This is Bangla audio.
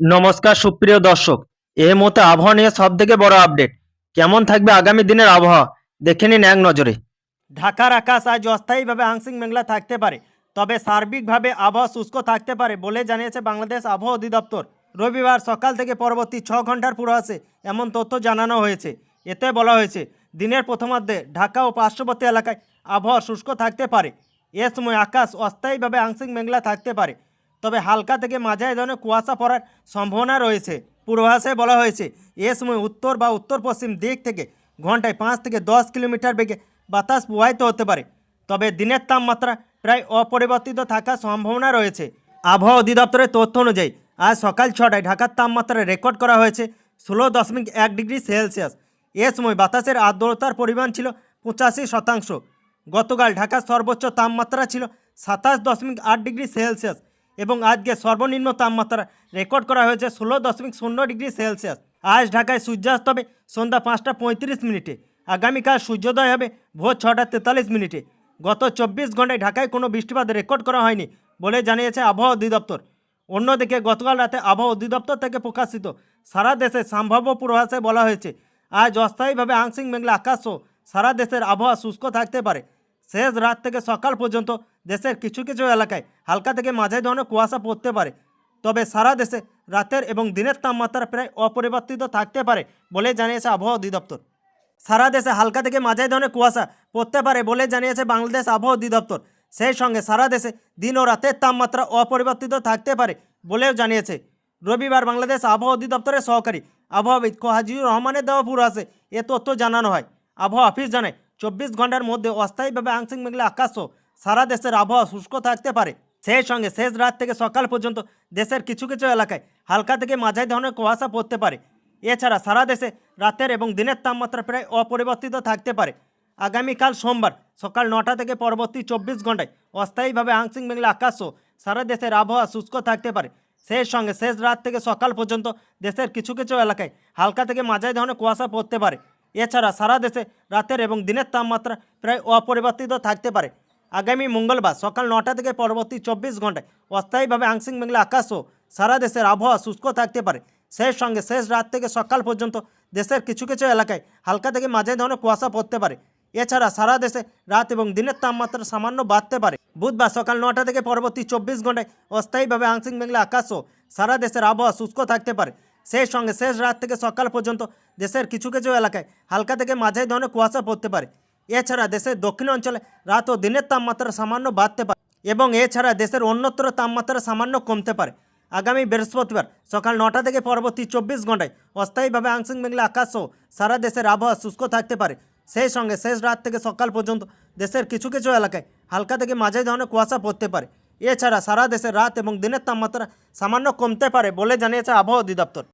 নমস্কার সুপ্রিয় দর্শক এই মুহূর্তে আবহাওয়া নিয়ে সব থেকে বড় আপডেট কেমন থাকবে আগামী দিনের আবহাওয়া? দেখে নিন এক নজরে। ঢাকার আকাশ আজ অস্থায়ীভাবে আংশিক মেঘলা থাকতে পারে, তবে সার্বিকভাবে আবহাওয়া শুষ্ক থাকতে পারে বলে জানিয়েছে বাংলাদেশ আবহাওয়া অধিদপ্তর। রবিবার সকাল থেকে পরবর্তী ছ ঘণ্টার পূর্বাসে এমন তথ্য জানানো হয়েছে। এতে বলা হয়েছে, দিনের প্রথমার্ধে ঢাকা ও পার্শ্ববর্তী এলাকায় আবহাওয়া শুষ্ক থাকতে পারে। এ সময় আকাশ অস্থায়ীভাবে আংশিক মেঘলা থাকতে পারে। তবে হালকা থেকে মাঝারি ধরনের কুয়াশা পড়ার সম্ভাবনা রয়েছে, পূর্বাভাসে বলা হয়েছে। এ সময় উত্তর বা উত্তর পশ্চিম দিক থেকে ঘন্টায় পাঁচ থেকে দশ কিলোমিটার বেগে বাতাস প্রবাহিত হতে পারে। তবে দিনের তাপমাত্রা প্রায় অপরিবর্তিত থাকার সম্ভাবনা রয়েছে। আবহাওয়া অধিদপ্তরের তথ্য অনুযায়ী, আজ সকাল ছটায় ঢাকার তাপমাত্রা রেকর্ড করা হয়েছে ষোলো দশমিক এক ডিগ্রি সেলসিয়াস। এ সময় বাতাসের আর্দ্রতার পরিমাণ ছিল পঁচাশি শতাংশ। গতকাল ঢাকার সর্বোচ্চ তাপমাত্রা ছিল সাতাশ দশমিক আট ডিগ্রি সেলসিয়াস। এবং আজকে সর্বনিম্ন তাপমাত্রা রেকর্ড করা হয়েছে ষোলো দশমিক শূন্য ডিগ্রি সেলসিয়াস। আজ ঢাকায় সূর্যাস্ত হবে সন্ধ্যা পাঁচটা পঁয়ত্রিশ মিনিটে। আগামীকাল সূর্যোদয় হবে ভোর ছটা তেতাল্লিশ মিনিটে। গত চব্বিশ ঘন্টায় ঢাকায় কোনো বৃষ্টিপাত রেকর্ড করা হয়নি বলে জানিয়েছে আবহাওয়া অধিদপ্তর। অন্যদিকে গতকাল রাতে আবহাওয়া অধিদপ্তর থেকে প্রকাশিত সারা দেশে সম্ভাব্য পূর্বাভাসে বলা হয়েছে, আজ অস্থায়ীভাবে আংশিক মেঘলা আকাশ সারা দেশের আবহাওয়া শুষ্ক থাকতে পারে। শেষ রাত থেকে সকাল পর্যন্ত দেশের কিছু কিছু এলাকায় হালকা থেকে মাঝারি ধরনের কুয়াশা পড়তে পারে। তবে সারা দেশে রাতের এবং দিনের তাপমাত্রা প্রায় অপরিবর্তিত থাকতে পারে বলে জানিয়েছে আবহাওয়া অধিদপ্তর। সারা দেশে হালকা থেকে মাঝারি ধরনের কুয়াশা পড়তে পারে বলে জানিয়েছে বাংলাদেশ আবহাওয়া অধিদপ্তর। সেই সঙ্গে সারা দেশে দিন ও রাতের তাপমাত্রা অপরিবর্তিত থাকতে পারে বলেও জানিয়েছে। রবিবার বাংলাদেশ আবহাওয়া অধিদপ্তরের সহকারী আবহাওয়াবিদ কোহাজিউর রহমানের দেওয়া পূর্বাসে এ তথ্য জানানো হয়। আবহাওয়া অফিস জানায় চব্বিশ ঘণ্টার মধ্যে অস্থায়ীভাবে আংশিক মেঘলা আকাশও সারা দেশের আবহাওয়া শুষ্ক থাকতে পারে। সেই সঙ্গে শেষ রাত থেকে সকাল পর্যন্ত দেশের কিছু কিছু এলাকায় হালকা থেকে মাঝারি ধরনের কুয়াশা পড়তে পারে। এছাড়া সারা দেশে রাতের এবং দিনের তাপমাত্রা প্রায় অপরিবর্তিত থাকতে পারে। আগামীকাল সোমবার সকাল নটা থেকে পরবর্তী চব্বিশ ঘন্টায় অস্থায়ীভাবে আংশিক মেঘলা আকাশও সারা দেশের আবহাওয়া শুষ্ক থাকতে পারে। সেই সঙ্গে শেষ রাত থেকে সকাল পর্যন্ত দেশের কিছু কিছু এলাকায় হালকা থেকে মাঝারি ধরনের কুয়াশা পড়তে পারে। এছাড়া সারা দেশে রাতের এবং দিনের তাপমাত্রা প্রায় অপরিবর্তিত থাকতে পারে। আগামী মঙ্গলবার সকাল নটা থেকে পরবর্তী চব্বিশ ঘন্টায় অস্থায়ীভাবে আংশিক মেঘলা আকাশও সারা দেশের আবহাওয়া শুষ্ক থাকতে পারে। সেই সঙ্গে শেষ রাত থেকে সকাল পর্যন্ত দেশের কিছু কিছু এলাকায় হালকা থেকে মাঝে ধরনের কুয়াশা পড়তে পারে। এছাড়া সারা দেশে রাত এবং দিনের তাপমাত্রা সামান্য বাড়তে পারে। বুধবার সকাল নটা থেকে পরবর্তী চব্বিশ ঘন্টায় অস্থায়ীভাবে আংশিক মেঘলা আকাশও সারা দেশের আবহাওয়া শুষ্ক থাকতে পারে। সেই সঙ্গে শেষ রাত থেকে সকাল পর্যন্ত দেশের কিছু কিছু এলাকায় হালকা থেকে মাঝারি ধরনের কুয়াশা পড়তে পারে। এছাড়া দেশের দক্ষিণ অঞ্চলে রাত ও দিনের তাপমাত্রা সামান্য বাড়তে পারে এবং এছাড়া দেশের অন্যত্র তাপমাত্রা সামান্য কমতে পারে। আগামী বৃহস্পতিবার সকাল নটা থেকে পরবর্তী চব্বিশ ঘন্টায় অস্থায়ীভাবে আংশিক মেঘলা আকাশও সারা দেশের আবহাওয়া শুষ্ক থাকতে পারে। সেই সঙ্গে শেষ রাত থেকে সকাল পর্যন্ত দেশের কিছু কিছু এলাকায় হালকা থেকে মাঝারি ধরনের কুয়াশা পড়তে পারে। এছাড়া সারা দেশের রাত এবং দিনের তাপমাত্রা সামান্য কমতে পারে বলে জানিয়েছে আবহাওয়া অধিদপ্তর।